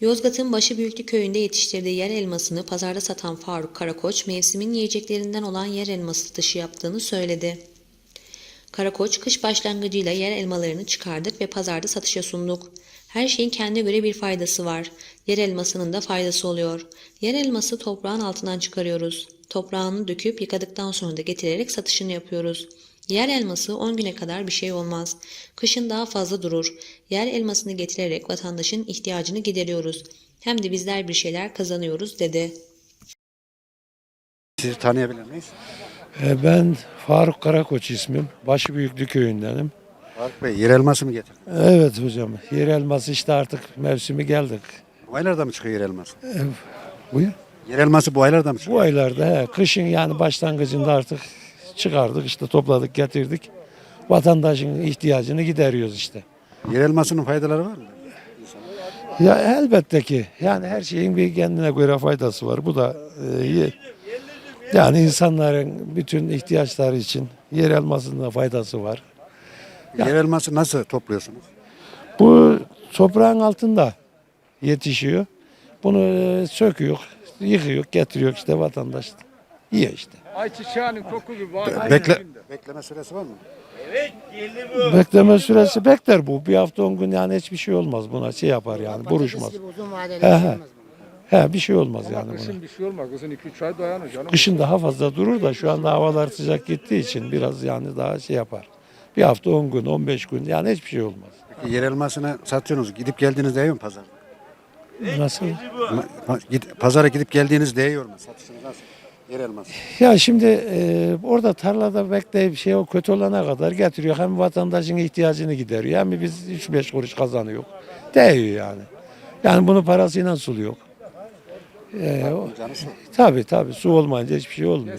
Yozgat'ın Başıbüyüklü köyünde yetiştirdiği yer elmasını pazarda satan Faruk Karakoç, mevsimin yiyeceklerinden olan yer elması satışı yaptığını söyledi. Karakoç, kış başlangıcıyla yer elmalarını çıkardık ve pazarda satışa sunduk. Her şeyin kendine göre bir faydası var. Yer elmasının da faydası oluyor. Yer elması toprağın altından çıkarıyoruz. Toprağını döküp yıkadıktan sonra da getirerek satışını yapıyoruz. Yer elması 10 güne kadar bir şey olmaz. Kışın daha fazla durur. Yer elmasını getirerek vatandaşın ihtiyacını gideriyoruz. Hem de bizler bir şeyler kazanıyoruz dedi. Sizi tanıyabilir miyiz? E, Ben Faruk Karakoç ismim. Başbüyüklü köyündenim. Faruk Bey yer elması mı getirdin? Evet hocam. Yer elması işte artık mevsimi geldik. Bu aylarda mı çıkıyor yer elması? Buyur. Yer elması bu aylarda mı çıkıyor? Bu aylarda he, kışın yani başlangıcında artık çıkardık işte topladık getirdik. Vatandaşın ihtiyacını gideriyoruz işte. Yer elmasının faydaları var mı? Ya elbette ki yani her şeyin bir kendine göre faydası var. Bu da e, yani insanların bütün ihtiyaçları için yer elmasının da faydası var. Yer elması nasıl topluyorsunuz? Bu toprağın altında yetişiyor. Bunu e, söküyor, yıkıyor, getiriyor işte vatandaş. Yiyor işte. Ayçiçeğinin koku gibi var. Bekle, bekleme süresi var mı? Bekleme süresi bekler bu. Bir hafta on gün yani hiçbir şey olmaz buna. Şey yapar yani buruşmaz. Patates gibi uzun vadeli He, he. yaşayamaz bunlar. He bir şey olmaz yani buna. Kışın bir şey olmaz. Kızın 2-3 ay dayanır canım. Kışın daha fazla durur da şu anda havalar sıcak gittiği için biraz yani daha şey yapar. Bir hafta 10 gün, 15 gün yani hiçbir şey olmaz. Peki yer elmasını satıyorsunuz. Gidip geldiğinizde yiyor mu pazar? Nasıl? Pazara gidip geldiğinizde yiyor mu? Satışınız nasıl? Yer elması. Ya şimdi e, orada tarlada bekleyip şey o kötü olana kadar getiriyor. Hem vatandaşın ihtiyacını gideriyor hem biz 3-5 kuruş kazanıyor. Değiyor yani. Yani bunun parasıyla sulu yok. E, o, tabii tabii su olmayınca hiçbir şey olmuyor.